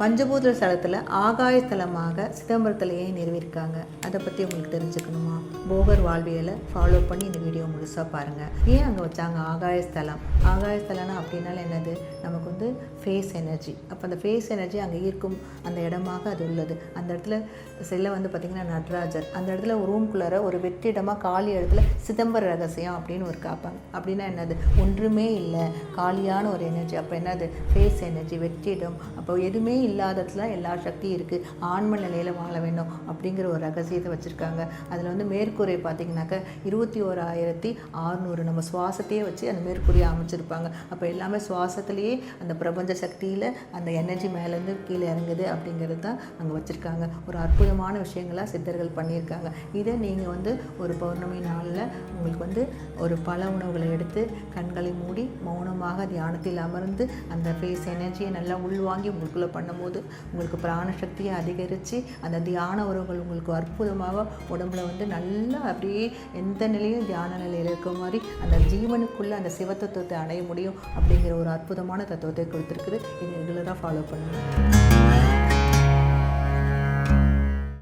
பஞ்சபூத ஸ்தலத்தில் ஆகாய ஸ்தலமாக சிதம்பரத்தில் ஏன் நிறுவியிருக்காங்க அதை பற்றி உங்களுக்கு தெரிஞ்சுக்கணுமா? போகர் வாழ்வியலை ஃபாலோ பண்ணி இந்த வீடியோ முழுசாக பாருங்கள் ஏன் அங்கே வச்சாங்க ஆகாய ஸ்தலம்? ஆகாய ஸ்தலம்னா அப்படின்னால என்னது? நமக்கு வந்து ஃபேஸ் எனர்ஜி அப்போ அந்த ஃபேஸ் எனர்ஜி அங்கே ஈர்க்கும் அந்த இடமாக அது உள்ளது. அந்த இடத்துல சில வந்து பார்த்திங்கன்னா நடராஜர். அந்த இடத்துல ஒரு ரூம்குள்ளார ஒரு வெற்றிடமாக காலி இடத்துல சிதம்பர ரகசியம் அப்படின்னு ஒரு காப்பாங்க. அப்படின்னா என்னது? ஒன்றுமே இல்லை. காலியான ஒரு எனர்ஜி அப்போ என்னது? ஃபேஸ் எனர்ஜி வெற்றிடம். அப்போ எதுவுமே இல்லாததுல எல்லா சக்தியும் இருக்குது ஆன்ம நிலையில் வாழ வேண்டும் அப்படிங்கிற ஒரு ரகசியத்தை வச்சுருக்காங்க. அதில் வந்து மேற்கூரை பார்த்திங்கனாக்கா இருபத்தி ஓராயிரத்தி ஆறுநூறு நம்ம சுவாசத்தையே வச்சு அந்த மேற்கூரையை அமைச்சிருப்பாங்க. அப்போ எல்லாமே சுவாசத்துலேயே அந்த பிரபஞ்ச சக்தியில் அந்த எனர்ஜி மேலேருந்து கீழே இறங்குது அப்படிங்கிறது தான் அங்கே வச்சுருக்காங்க. ஒரு அற்புதமான விஷயங்களாக சித்தர்கள் பண்ணியிருக்காங்க. இதை நீங்கள் வந்து ஒரு பௌர்ணமி நாளில் உங்களுக்கு வந்து ஒரு பல உணவுகளை எடுத்து கண்களை மூடி மௌனமாக தியானத்தில் அமர்ந்து அந்த ஃபேஸ் எனர்ஜியை நல்லா உள்வாங்கி உங்களுக்குள்ளே பண்ணும்போது உங்களுக்கு பிராண சக்தியை அதிகரித்து அந்த தியான உறவுகள் உங்களுக்கு அற்புதமாக உடம்புல வந்து நல்லா அப்படியே எந்த நிலையும் தியான நிலையில் இருக்கிற மாதிரி அந்த ஜீவனுக்குள்ளே அந்த சிவத்தத்துவத்தை அடைய முடியும் அப்படிங்கிற ஒரு அற்புதமான தத்துவத்தை கொடுத்துருக்குது. இது ரெகுலராக ஃபாலோ பண்ணுங்கள்